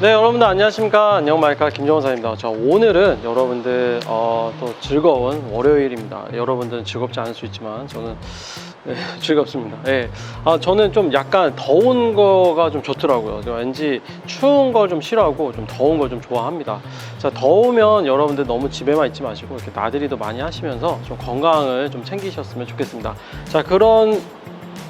네, 여러분들 안녕하십니까? 안녕 마이카 김정원사입니다. 자, 오늘은 여러분들 어, 또 즐거운 월요일입니다. 여러분들은 즐겁지 않을 수 있지만 저는 네, 즐겁습니다. 예. 아, 저는 좀 약간 더운 거가 좀 좋더라고요. 저 왠지 추운 걸 좀 싫어하고 좀 더운 걸 좀 좋아합니다. 자, 더우면 여러분들 너무 집에만 있지 마시고 이렇게 나들이도 많이 하시면서 좀 건강을 좀 챙기셨으면 좋겠습니다. 자, 그런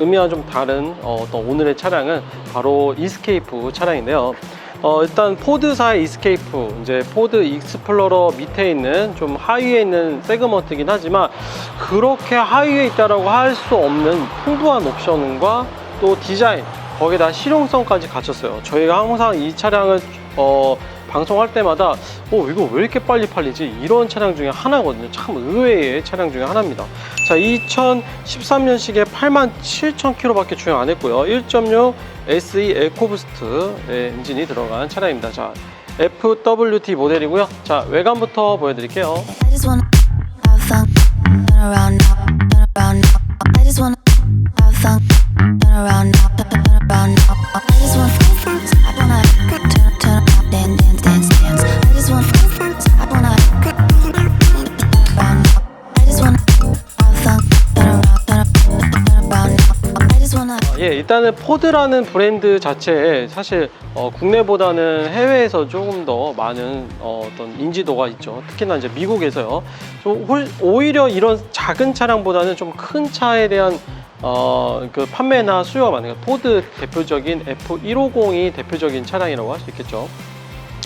의미와 좀 다른 어, 떤 오늘의 차량은 바로 이스케이프 차량인데요. 어, 일단 포드사의 이스케이프, 이제 포드 익스플로러 밑에 있는 좀 하위에 있는 세그먼트긴 하지만 그렇게 하위에 있다라고 할 수 없는 풍부한 옵션과 또 디자인, 거기다 실용성까지 갖췄어요. 저희가 항상 이 차량을 어, 방송할 때마다 어, 이거 왜 이렇게 빨리 팔리지? 이런 차량 중에 하나거든요. 참 의외의 차량 중에 하나입니다. 자, 2013년식에 87,000km밖에 주행 안 했고요. 1.6 SE 에코부스트 의 엔진이 들어간 차량입니다. 자, FWT 모델이고요. 자, 외관부터 보여드릴게요. I just wanna have fun, turn around now, wanna. 예, 일단은 포드라는 브랜드 자체에 사실 어, 국내보다는 해외에서 조금 더 많은 어, 떤 인지도가 있죠. 특히나 이제 미국에서요. 좀 홀- 오히려 이런 작은 차량보다는 좀 큰 차에 대한 어, 그 판매나 수요가 많은. 포드 대표적인 F150이 대표적인 차량이라고 할 수 있겠죠.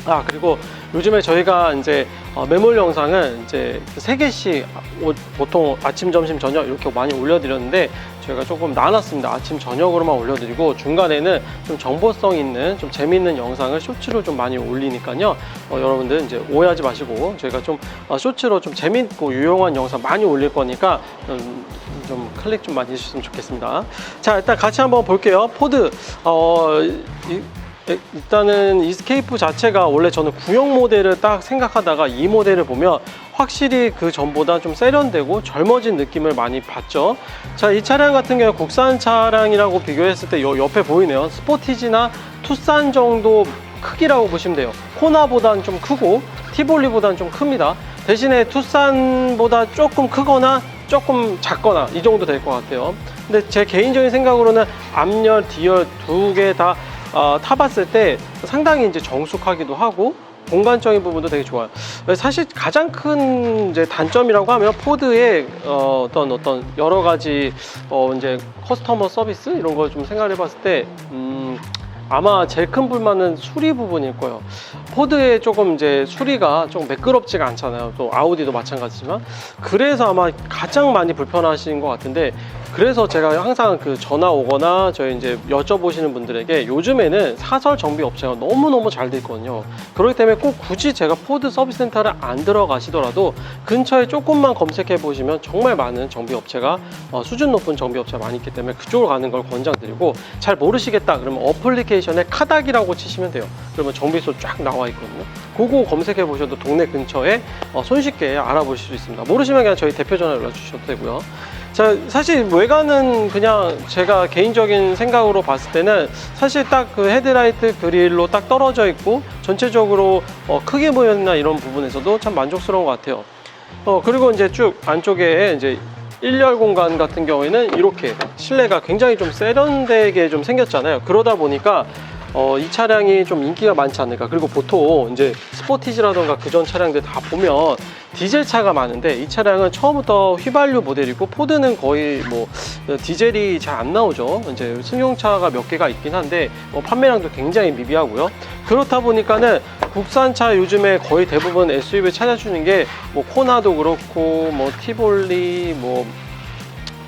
아 그리고 요즘에 저희가 이제 어, 매몰 영상은 이제 세 개씩 오- 보통 아침, 점심, 저녁 이렇게 많이 올려드렸는데 저희가 조금 나눴습니다. 아침, 저녁으로만 올려드리고 중간에는 좀 정보성 있는 좀 재밌는 영상을 쇼츠로 좀 많이 올리니까요. 어, 여러분들 이제 오해하지 마시고 저희가 좀 어, 쇼츠로 좀 재밌고 유용한 영상 많이 올릴 거니까 음, 좀 클릭 좀 많이 해주셨으면 좋겠습니다. 자 일단 같이 한번 볼게요. 포드 어, 이- 예, 일단은 이스케이프 자체가 원래 저는 구형 모델을 딱 생각하다가 이 모델을 보면 확실히 그 전보다 좀 세련되고 젊어진 느낌을 많이 받죠. 자, 이 차량 같은 경우 국산 차량이라고 비교했을 때 요 옆에 보이네요. 스포티지나 투싼 정도 크기라고 보시면 돼요. 코나보다는 좀 크고 티볼리보다는 좀 큽니다. 대신에 투싼보다 조금 크거나 조금 작거나 이 정도 될 것 같아요. 근데 제 개인적인 생각으로는 앞열, 뒤열 두 개 다 어, 타봤을 때 상당히 이제 정숙하기도 하고 공간적인 부분도 되게 좋아요. 사실 가장 큰 이제 단점이라고 하면 포드의 어, 어떤 어떤 여러 가지 어, 이제 커스터머 서비스 이런 걸 좀 생각해 봤을 때 음, 아마 제일 큰 불만은 수리 부분일 거예요. 포드에 조금 이제 수리가 좀 매끄럽지가 않잖아요. 또 아우디도 마찬가지지만 그래서 아마 가장 많이 불편하신 것 같은데 그래서 제가 항상 그 전화 오거나 저희 이제 여쭤보시는 분들에게 요즘에는 사설 정비 업체가 너무너무 잘 돼 있거든요. 그렇기 때문에 꼭 굳이 제가 포드 서비스 센터를 안 들어가시더라도 근처에 조금만 검색해 보시면 정말 많은 정비 업체가 어, 수준 높은 정비 업체가 많이 있기 때문에 그쪽으로 가는 걸 권장드리고 잘 모르시겠다 그러면 어플리케이션에 카닥이라고 치시면 돼요. 그러면 정비소 쫙 나와 있거든요. 그거 검색해 보셔도 동네 근처에 어, 손쉽게 알아보실 수 있습니다. 모르시면 그냥 저희 대표 전화 연락 주셔도 되고요. 자, 사실 외관은 그냥 제가 개인적인 생각으로 봤을 때는 사실 딱 그 헤드라이트 그릴로 딱 떨어져 있고 전체적으로 어, 크게 보였나 이런 부분에서도 참 만족스러운 것 같아요. 어, 그리고 이제 쭉 안쪽에 이제 1열 공간 같은 경우에는 이렇게 실내가 굉장히 좀 세련되게 좀 생겼잖아요. 그러다 보니까 어, 이 차량이 좀 인기가 많지 않을까. 그리고 보통 이제 스포티지라던가 그전 차량들 다 보면 디젤 차가 많은데 이 차량은 처음부터 휘발유 모델이고 포드는 거의 뭐 디젤이 잘 안 나오죠. 이제 승용차가 몇 개가 있긴 한데 뭐 판매량도 굉장히 미비하고요. 그렇다 보니까는 국산차 요즘에 거의 대부분 SUV 찾아주는 게 뭐 코나도 그렇고 뭐 티볼리 뭐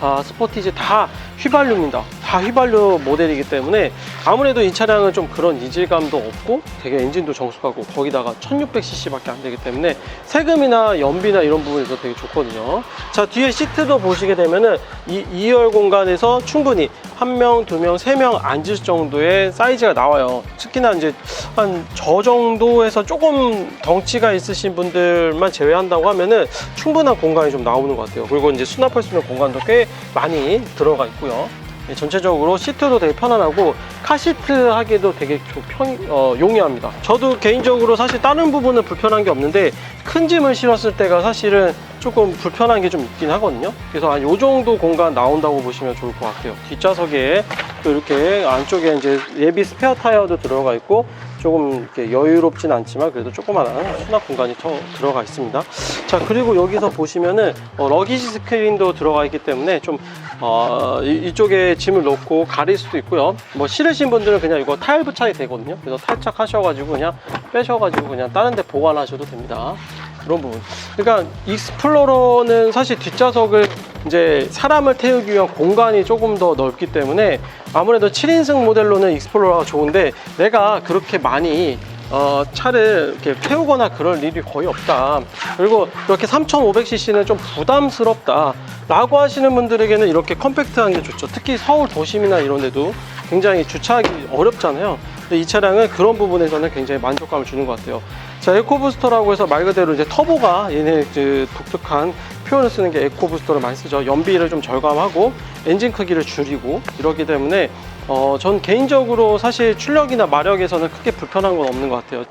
아, 스포티지 다 휘발유입니다. 다 휘발유 모델이기 때문에 아무래도 이 차량은 좀 그런 이질감도 없고 되게 엔진도 정숙하고 거기다가 1600cc밖에 안 되기 때문에 세금이나 연비나 이런 부분에서 되게 좋거든요. 자, 뒤에 시트도 보시게 되면은 이 2열 공간에서 충분히 한 명, 두 명, 세 명 앉을 정도의 사이즈가 나와요. 특히나 이제 한 저 정도에서 조금 덩치가 있으신 분들만 제외한다고 하면은 충분한 공간이 좀 나오는 것 같아요. 그리고 이제 수납할 수 있는 공간도 꽤 많이 들어가 있고 요. 예, 전체적으로 시트도 되게 편안하고 카시트 하기도 되게 좀 편, 어, 용이합니다. 저도 개인적으로 사실 다른 부분은 불편한 게 없는데 큰 짐을 실었을 때가 사실은 조금 불편한 게 좀 있긴 하거든요. 그래서 한 요 정도 공간 나온다고 보시면 좋을 것 같아요. 뒷좌석에 또 이렇게 안쪽에 이제 예비 스페어 타이어도 들어가 있고 조금 이렇게 여유롭진 않지만 그래도 조그마한 수납 공간이 더 들어가 있습니다. 자 그리고 여기서 보시면은 어, 러기지 스크린도 들어가 있기 때문에 좀 어, 이, 쪽에 짐을 넣고 가릴 수도 있고요. 뭐 싫으신 분들은 그냥 이거 타일 부착이 되거든요. 그래서 탈착하셔가지고 그냥 빼셔가지고 그냥 다른 데 보관하셔도 됩니다. 그런 부분. 그러니까 익스플로러는 사실 뒷좌석을 이제 사람을 태우기 위한 공간이 조금 더 넓기 때문에 아무래도 7인승 모델로는 익스플로러가 좋은데 내가 그렇게 많이 어, 차를 이렇게 태우거나 그럴 일이 거의 없다. 그리고 이렇게 3500cc는 좀 부담스럽다. 라고 하시는 분들에게는 이렇게 컴팩트한 게 좋죠. 특히 서울 도심이나 이런 데도 굉장히 주차하기 어렵잖아요. 근데 이 차량은 그런 부분에서는 굉장히 만족감을 주는 것 같아요. 자, 에코부스터라고 해서 말 그대로 이제 터보가 얘네 그 독특한 표현을 쓰는 게 에코부스터를 많이 쓰죠. 연비를 좀 절감하고 엔진 크기를 줄이고 이러기 때문에 어, 전 개인적으로 사실 출력이나 마력에서는 크게 불편한 건 없는 것 같아요.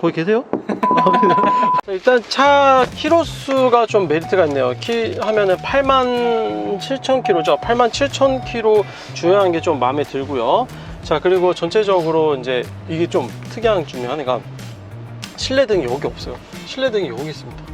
거기 계세요? 자, 일단 차 키로수가 좀 메리트가 있네요. 키 하면은 8만 7천 킬로죠. 8만 7천 킬로 주행한 게 좀 마음에 들고요. 자 그리고 전체적으로 이제 이게 좀 특이한 중에 하나가 실내등이 여기 없어요. 실내등이 여기 있습니다.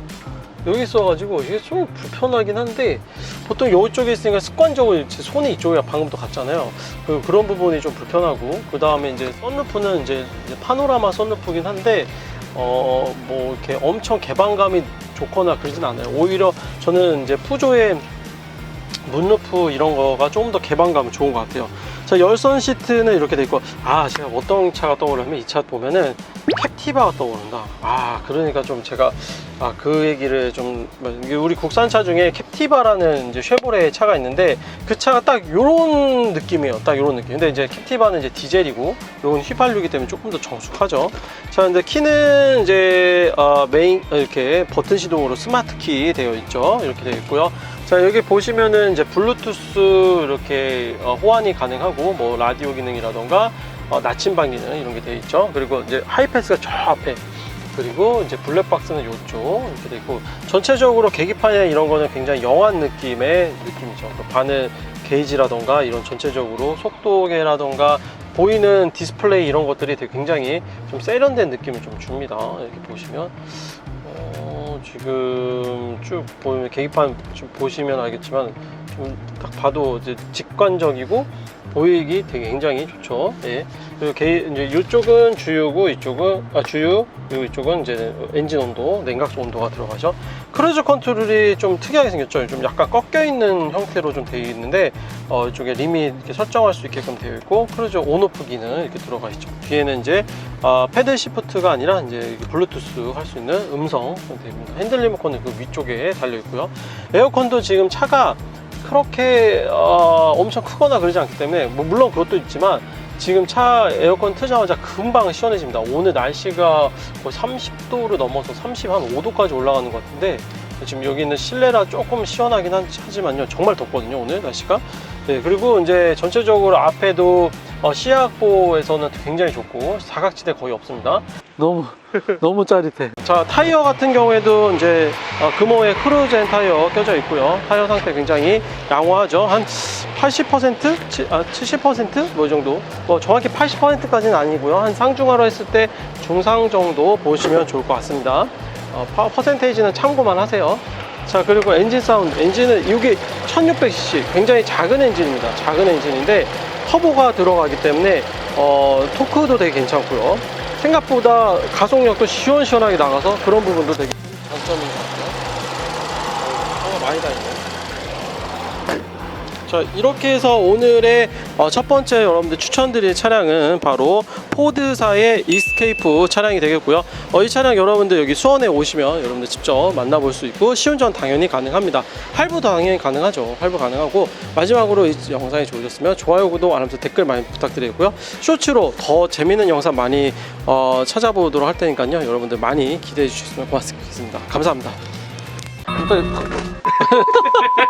여기 있어가지고 이게 좀 불편하긴 한데 보통 이쪽에 있으니까 습관적으로 제 손이 이쪽이라 방금도 갔잖아요. 그 그런 부분이 좀 불편하고 그 다음에 이제 썬루프는 이제, 이제 파노라마 썬루프긴 한데 어 뭐 이렇게 엄청 개방감이 좋거나 그러진 않아요. 오히려 저는 이제 푸조의 문루프 이런 거가 조금 더 개방감이 좋은 것 같아요. 자, 열선 시트는 이렇게 돼 있고, 아, 제가 어떤 차가 떠오르면 이 차 보면은 캡티바가 떠오른다. 아, 그러니까 좀 제가, 아, 그 얘기를 좀, 우리 국산차 중에 캡티바라는 이제 쉐보레 차가 있는데 그 차가 딱 요런 느낌이에요. 딱 요런 느낌. 근데 이제 캡티바는 이제 디젤이고, 요건 휘발유기 때문에 조금 더 정숙하죠. 자, 근데 키는 이제, 어, 메인, 이렇게 버튼 시동으로 스마트 키 되어 있죠. 이렇게 되어 있고요. 자 여기 보시면은 이제 블루투스 이렇게 어, 호환이 가능하고 뭐 라디오 기능이라던가 어, 나침반 기능 이런 게 되어 있죠. 그리고 이제 하이패스가 저 앞에. 그리고 이제 블랙박스는 이쪽 이렇게 돼 있고 전체적으로 계기판이나 이런 거는 굉장히 영한 느낌의 느낌이죠. 그 바늘 게이지라던가 이런 전체적으로 속도계라던가 보이는 디스플레이 이런 것들이 되게 굉장히 좀 세련된 느낌을 좀 줍니다. 이렇게 보시면. 어, 지금 쭉 보면 계기판 좀 보시면 알겠지만 좀 딱 봐도 이제 직관적이고 보이기 되게 굉장히 좋죠. 예. 게, 이제 이쪽은 주유고 이쪽은 아 주유 그리고 이쪽은 이제 엔진 온도, 냉각 온도가 들어가죠. 크루즈 컨트롤이 좀 특이하게 생겼죠. 좀 약간 꺾여 있는 형태로 좀 되어 있는데 어, 이쪽에 리밋 이렇게 설정할 수 있게끔 되어 있고 크루즈 온오프 기능 이렇게 들어가 있죠. 뒤에는 이제 아, 패들 시프트가 아니라 이제 블루투스 할 수 있는 음성 됩니다. 핸들 리모컨은 그 위쪽에 달려 있고요. 에어컨도 지금 차가 그렇게 어, 엄청 크거나 그러지 않기 때문에 뭐 물론 그것도 있지만 지금 차 에어컨 트자마자 금방 시원해집니다. 오늘 날씨가 거의 30도를 넘어서 30, 한 5도까지 올라가는 것 같은데 지금 여기는 실내라 조금 시원하긴 한- 하지만요. 정말 덥거든요. 오늘 날씨가. 네, 그리고 이제 전체적으로 앞에도 어, 시야 확보에서는 굉장히 좋고 사각지대 거의 없습니다. 너무 너무 짜릿해. 자 타이어 같은 경우에도 이제 어, 금호의 크루젠 타이어 껴져 있고요. 타이어 상태 굉장히 양호하죠. 한 80%, 치, 아, 70%뭐 정도. 뭐 정확히 80%까지는 아니고요. 한 상중하로 했을 때 중상 정도 보시면 좋을 것 같습니다. 어, 파- 퍼센테이지는 참고만 하세요. 자 그리고 엔진 사운드 엔진은 이게 1600cc 굉장히 작은 엔진입니다 작은 엔진인데 터보가 들어가기 때문에 어, 토크도 되게 괜찮고요. 생각보다 가속력도 시원시원하게 나가서 그런 부분도 되게 장점인 것 같아요. 어, 차가 많이 다니네요 자 이렇게 해서 오늘의 어, 첫 번째 여러분들 추천드릴 차량은 바로 포드사의 이스케이프 차량이 되겠고요. 어, 이 차량 여러분들 여기 수원에 오시면 여러분들 직접 만나볼 수 있고 시운전 당연히 가능합니다. 할부도 당연히 가능하죠. 할부 가능하고 마지막으로 이 영상이 좋으셨으면 좋아요 구독 알람서 댓글 많이 부탁드리고요. 쇼츠로 더 재밌는 영상 많이 어, 찾아보도록 할 테니까요. 여러분들 많이 기대해 주셨으면 고맙겠습니다. 감사합니다